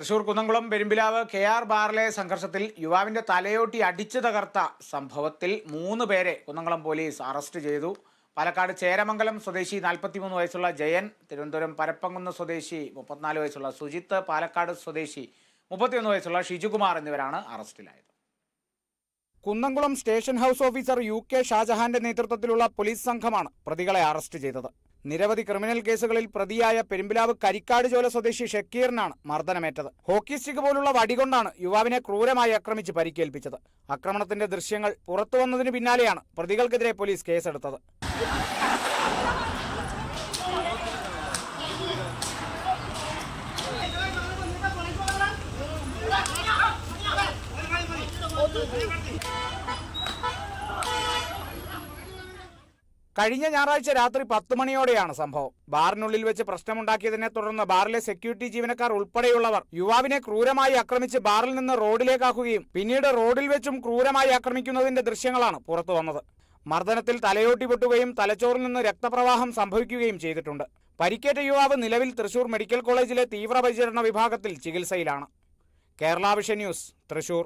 Thrissur Kunnamkulam Perumpilavu K R ബാറിലെ സംഘർഷത്തിൽ യുവാവിന്റെ തലയോട്ടി അടിച്ചു തകർത്ത സംഭവത്തിൽ മൂന്ന് പേരെ കുന്നംകുളം പോലീസ് അറസ്റ്റ് ചെയ്തു. പാലക്കാട് ചേരമംഗലം സ്വദേശി നാൽപ്പത്തിമൂന്ന് വയസ്സുള്ള ജയൻ തിരുവനന്തപുരം പരപ്പങ്കുന്ന് സ്വദേശി മുപ്പത്തിനാല് വയസ്സുള്ള സുജിത്ത് പാലക്കാട് സ്വദേശി മുപ്പത്തിയൊന്ന് വയസ്സുള്ള ഷിജുകുമാർ എന്നിവരാണ് അറസ്റ്റിലായത്. Kunnamkulam station house officer U K ഷാജഹാന്റെ നേതൃത്വത്തിലുള്ള പോലീസ് സംഘമാണ് പ്രതികളെ അറസ്റ്റ് ചെയ്തത്. നിരവധി ക്രിമിനൽ കേസുകളിൽ പ്രതിയായ പെരുമ്പിലാവ് കരിക്കാട് ചോല സ്വദേശി ഷക്കീറിനാണ് മർദ്ദനമേറ്റത്. ഹോക്കി സ്റ്റിക്ക് പോലുള്ള വടികൊണ്ടാണ് യുവാവിനെ ക്രൂരമായി ആക്രമിച്ച് പരിക്കേൽപ്പിച്ചത്. ആക്രമണത്തിന്റെ ദൃശ്യങ്ങൾ പുറത്തുവന്നതിന് പിന്നാലെയാണ് പ്രതികൾക്കെതിരെ പോലീസ് കേസെടുത്തത്. കഴിഞ്ഞ ഞായറാഴ്ച രാത്രി പത്ത് മണിയോടെയാണ് സംഭവം. ബാറിനുള്ളിൽ വെച്ച് പ്രശ്നമുണ്ടാക്കിയതിനെ തുടർന്ന് ബാറിലെ സെക്യൂരിറ്റി ജീവനക്കാർ ഉൾപ്പെടെയുള്ളവർ യുവാവിനെ ക്രൂരമായി ആക്രമിച്ച് ബാറിൽ നിന്ന് റോഡിലേക്കാക്കുകയും പിന്നീട് റോഡിൽ വെച്ചും ക്രൂരമായി ആക്രമിക്കുന്നതിന്റെ ദൃശ്യങ്ങളാണ് പുറത്തു വന്നത്. മർദ്ദനത്തിൽ തലയോട്ടി പൊട്ടുകയും തലച്ചോറിൽ നിന്ന് രക്തപ്രവാഹം സംഭവിക്കുകയും ചെയ്തിട്ടുണ്ട്. പരിക്കേറ്റ യുവാവ് നിലവിൽ തൃശൂർ മെഡിക്കൽ കോളേജിലെ തീവ്രപരിചരണ വിഭാഗത്തിൽ ചികിത്സയിലാണ്. Kerala vision news Thrissur.